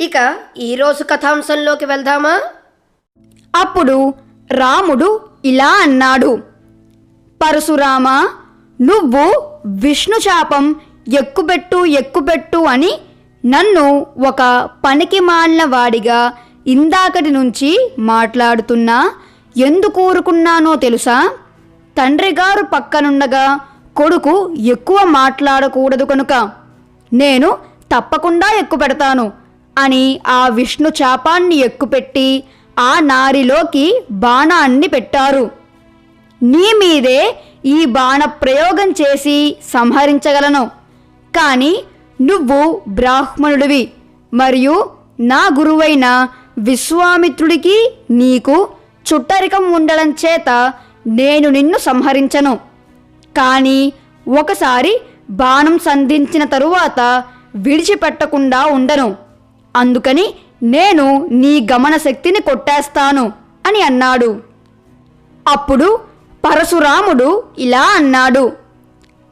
ఇక ఈరోజు కథాంశంలోకి వెళ్దామా? అప్పుడు రాముడు ఇలా అన్నాడు. పరశురామ నువ్వు విష్ణు శాపం ఎక్కుబెట్టు ఎక్కుబెట్టు అని నన్ను ఒక పనికి మాలిన వాడిగా ఇందాకటి నుంచి మాట్లాడుతున్నా. ఎందుకు ఊరుకున్నానో తెలుసా? తండ్రి గారు పక్కనుండగా కొడుకు ఎక్కువ మాట్లాడకూడదు కనుక. నేను తప్పకుండా ఎక్కుపెడతాను అని ఆ విష్ణు చాపాన్ని ఎక్కుపెట్టి ఆ నారిలోకి బాణాన్ని పెట్టారు. నీ మీదే ఈ బాణ ప్రయోగం చేసి సంహరించగలను. కానీ నువ్వు బ్రాహ్మణుడివి మరియు నా గురువైన విశ్వామిత్రుడికి నీకు చుట్టరికం ఉండడం చేత నేను నిన్ను సంహరించను. కానీ ఒకసారి బాణం సంధించిన తరువాత విడిచిపెట్టకుండా ఉండను. అందుకని నేను నీ గమన శక్తిని కొట్టేస్తాను అని అన్నాడు. అప్పుడు పరశురాముడు ఇలా అన్నాడు.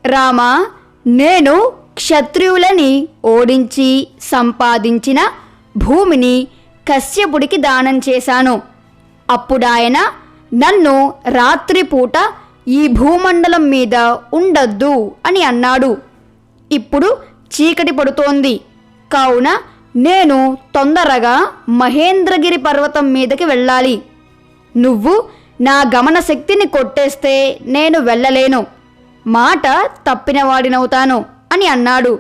రామా నేను క్షత్రియులని ఓడించి సంపాదించిన భూమిని కశ్యపుడికి దానం చేశాను. అప్పుడాయన నన్ను రాత్రిపూట ఈ భూమండలం మీద ఉండద్దు అని అన్నాడు. ఇప్పుడు చీకటి పడుతోంది. కావున నేను తొందరగా మహేంద్రగిరి పర్వతం మీదకి వెళ్ళాలి. నువ్వు నా గమన శక్తిని కొట్టేస్తే నేను వెళ్ళలేను. మాట తప్పినవాడినవుతాను అని అన్నాడు.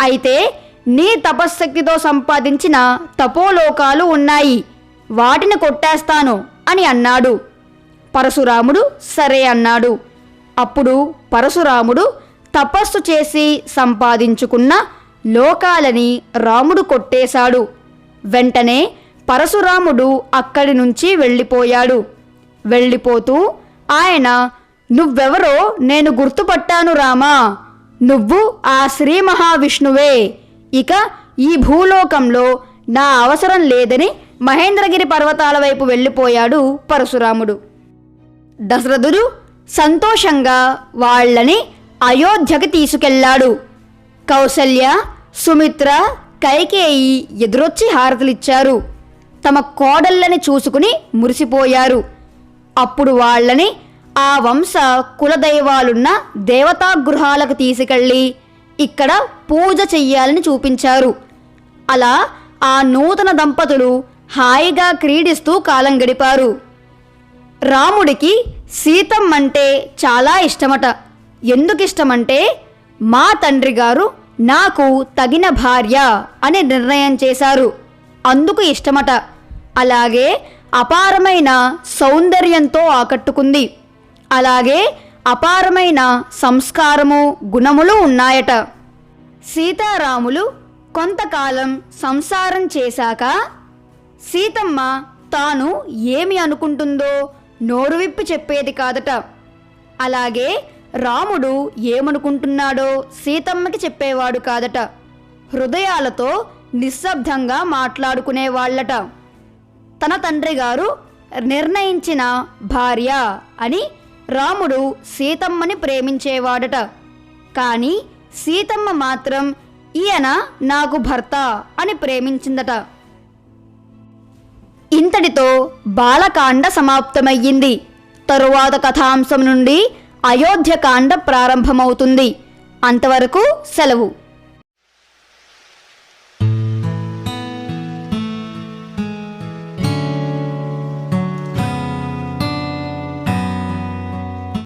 అయితే నీ తపశ్శక్తితో సంపాదించిన తపోలోకాలు ఉన్నాయి. వాటిని కొట్టేస్తాను అని అన్నాడు. పరశురాముడు సరే అన్నాడు. అప్పుడు పరశురాముడు తపస్సు చేసి సంపాదించుకున్న లోకాలని రాముడు కొట్టేశాడు. వెంటనే పరశురాముడు అక్కడి నుంచి వెళ్ళిపోయాడు. వెళ్ళిపోతూ ఆయన నువ్వెవరో నేను గుర్తుపట్టాను రామా. నువ్వు ఆ శ్రీ మహావిష్ణువే. ఇక ఈ భూలోకంలో నా అవసరం లేదని మహేంద్రగిరి పర్వతాల వైపు వెళ్ళిపోయాడు పరశురాముడు. దశరథుడు సంతోషంగా వాళ్ళని అయోధ్యకి తీసుకెళ్ళాడు. కౌసల్య సుమిత్ర కైకేయి ఎదురొచ్చి హారతులిచ్చారు. తమ కోడళ్ళని చూసుకుని మురిసిపోయారు. అప్పుడు వాళ్ళని ఆ వంశ కులదైవాలున్న దేవతా గృహాలకు తీసుకెళ్ళి ఇక్కడ పూజ చెయ్యాలని చూపించారు. అలా ఆ నూతన దంపతులు హాయిగా క్రీడిస్తూ కాలం గడిపారు. రాముడికి సీతమ్మంటే చాలా ఇష్టమట. ఎందుకిష్టమంటే మా తండ్రి గారు నాకు తగిన భార్య అని నిర్ణయం చేశారు. అందుకు ఇష్టమట. అలాగే అపారమైన సౌందర్యంతో ఆకట్టుకుంది. అలాగే అపారమైన సంస్కారము గుణములు ఉన్నాయట. సీతారాములు కొంతకాలం సంసారం చేశాక సీతమ్మ తాను ఏమి అనుకుంటుందో నోరు విప్పి చెప్పేది కాదట. అలాగే రాముడు ఏమనుకుంటున్నాడో సీతమ్మకి చెప్పేవాడు కాదట. హృదయాలతో నిశ్శబ్దంగా మాట్లాడుకునేవాళ్ళట. తన తండ్రి గారు నిర్ణయించిన భార్య అని రాముడు సీతమ్మని ప్రేమించేవాడట. కానీ సీతమ్మ మాత్రం ఈయన నాకు భర్త అని ప్రేమించిందట. ఇంతటితో బాలకాండ సమాప్తమయ్యింది. తరువాత కథాంశం నుండి అయోధ్యకాండ ప్రారంభమవుతుంది. అంతవరకు సెలవు.